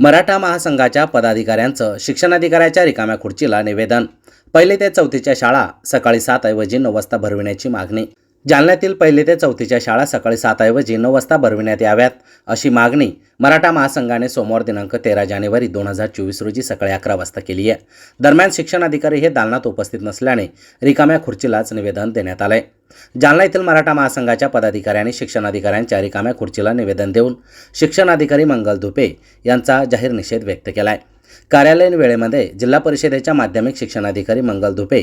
मराठा महासंघाच्या पदाधिकाऱ्यांचं शिक्षणाधिकाऱ्याच्या रिकाम्या खुर्चीला निवेदन. पहिली ते चौथीच्या शाळा सकाळी सात ऐवजी नऊ वाजता भरविण्याची मागणी. जालन्यातील पहिले ते चौथीच्या शाळा सकाळी सातऐवजी नऊ वाजता भरविण्यात याव्यात अशी मागणी मराठा महासंघाने सोमवार दिनांक तेरा जानेवारी दोन हजार चोवीस रोजी सकाळी अकरा वाजता केली आहे. दरम्यान शिक्षणाधिकारी हे दालनात उपस्थित नसल्याने रिकाम्या खुर्चीलाच निवेदन देण्यात आलंय. जालना येथील मराठा महासंघाच्या पदाधिकाऱ्यांनी शिक्षणाधिकाऱ्यांच्या रिकाम्या खुर्चीला निवेदन देऊन शिक्षणाधिकारी मंगल धुपे यांचा जाहीर निषेध व्यक्त केला आहे कार्यालयीन वेळेमध्ये जिल्हा परिषदेच्या माध्यमिक शिक्षणाधिकारी मंगल धुपे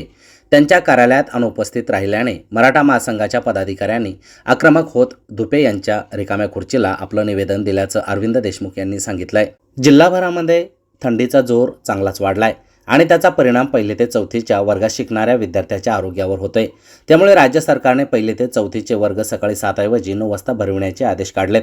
त्यांच्या कार्यालयात अनुपस्थित राहिल्याने मराठा महासंघाच्या पदाधिकाऱ्यांनी आक्रमक होत धुपे यांच्या रिकाम्या खुर्चीला आपलं निवेदन दिल्याचं अरविंद देशमुख यांनी सांगितलंय. जिल्हाभरामध्ये थंडीचा जोर चांगलाच वाढलाय आणि त्याचा परिणाम पहिली ते चौथीच्या वर्गात शिकणाऱ्या विद्यार्थ्याच्या आरोग्यावर होतोय. त्यामुळे राज्य सरकारने पहिली ते चौथीचे वर्ग सकाळी सातऐवजी नऊ वाजता भरविण्याचे आदेश काढलेत.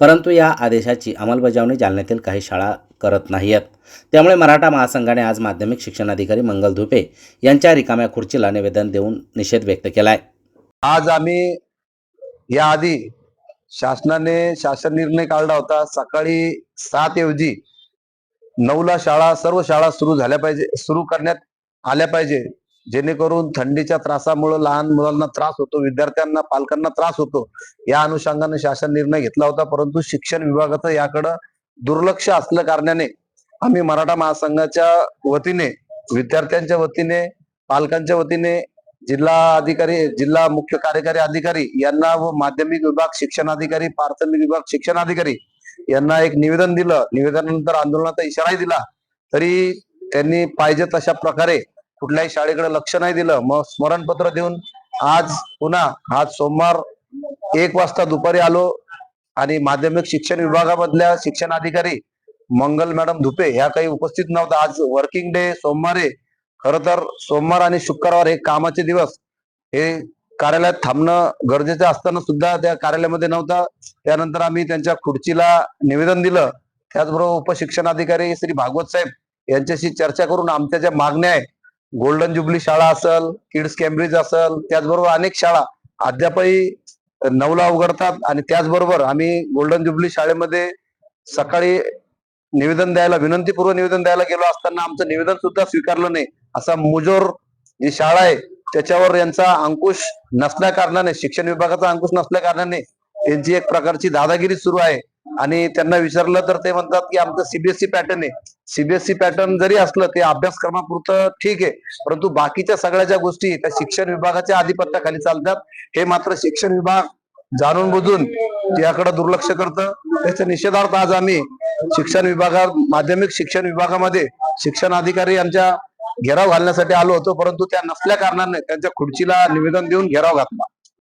परंतु या आदेशाची अंमलबजावणी जालन्यातील काही शाळा करत नाही आहेत त्यामुळे मराठा महासंघाने आज माध्यमिक शिक्षणाधिकारी मंगल धुपे यांच्या रिकाम्या खुर्चीला निवेदन देऊन निषेध व्यक्त केलाय. आज आम्ही याआधी शासनाने शासन निर्णय काढला होता. सकाळी सात ऐवजी नऊला शाळा सर्व शाळा सुरू झाल्या पाहिजे सुरू करण्यात आल्या पाहिजे. जेणेकरून थंडीच्या त्रासामुळे लहान मुलांना त्रास होतो विद्यार्थ्यांना पालकांना त्रास होतो. या अनुषंगाने शासन निर्णय घेतला होता परंतु शिक्षण विभागाचं याकडं दुर्लक्ष असल्या कारणाने आम्ही मराठा महासंघाच्या वतीने विद्यार्थ्यांच्या वतीने पालकांच्या वतीने जिल्हा अधिकारी जिल्हा मुख्य कार्यकारी अधिकारी यांना व माध्यमिक विभाग शिक्षणाधिकारी प्राथमिक विभाग शिक्षणाधिकारी यांना एक निवेदन दिलं. निवेदनानंतर आंदोलनाचा इशाराही दिला. तरी त्यांनी पाहिजे तशा प्रकारे कुठल्याही शाळेकडे लक्ष नाही दिलं. मग स्मरणपत्र देऊन आज पुन्हा आज सोमवार एक वाजता दुपारी आलो. आणि माध्यमिक शिक्षण विभागामधल्या शिक्षण अधिकारी मंगल मॅडम धुपे ह्या काही उपस्थित नव्हत्या आज वर्किंग डे सोमवारे खर तर सोमवार आणि शुक्रवार हे कामाचे दिवस. हे कार्यालयात थांबणं गरजेचं असताना सुद्धा त्या कार्यालयामध्ये नव्हता. त्यानंतर आम्ही त्यांच्या खुर्चीला निवेदन दिलं. त्याचबरोबर उपशिक्षण अधिकारी श्री भागवत साहेब यांच्याशी चर्चा करून आमच्या ज्या मागण्या आहे गोल्डन जुबली शाळा असेल किड्स कॅम्ब्रिज असेल त्याचबरोबर अनेक शाळा अद्यापही नऊला उघडतात आणि त्याचबरोबर आम्ही गोल्डन जुबली शाळेमध्ये सकाळी निवेदन द्यायला विनंतीपूर्व निवेदन द्यायला गेलो असताना आमचं निवेदन सुद्धा स्वीकारलं नाही. असा मुजोर जी शाळा आहे. त्याच्यावर यांचा अंकुश नसल्या कारणाने शिक्षण विभागाचा अंकुश नसल्या कारणाने त्यांची एक प्रकारची दादागिरी सुरू आहे. आणि त्यांना विचारलं तर ते म्हणतात की आमचं सीबीएसई पॅटर्न आहे. सीबीएसई पॅटर्न जरी असलं ते अभ्यासक्रमापुरतं ठीक आहे. परंतु बाकीच्या सगळ्या ज्या गोष्टी त्या शिक्षण विभागाच्या आधिपत्याखाली चालतात. हे मात्र शिक्षण विभाग जाणून बुजून याकडे दुर्लक्ष करतं. त्याच्या निषेधार्थ आज आम्ही शिक्षण विभागात माध्यमिक शिक्षण विभागामध्ये शिक्षण अधिकारी यांच्या घेराव घालण्यासाठी आलो होतो. परंतु त्या नसल्या कारणाने त्यांच्या खुर्चीला निवेदन देऊन घेराव घातला.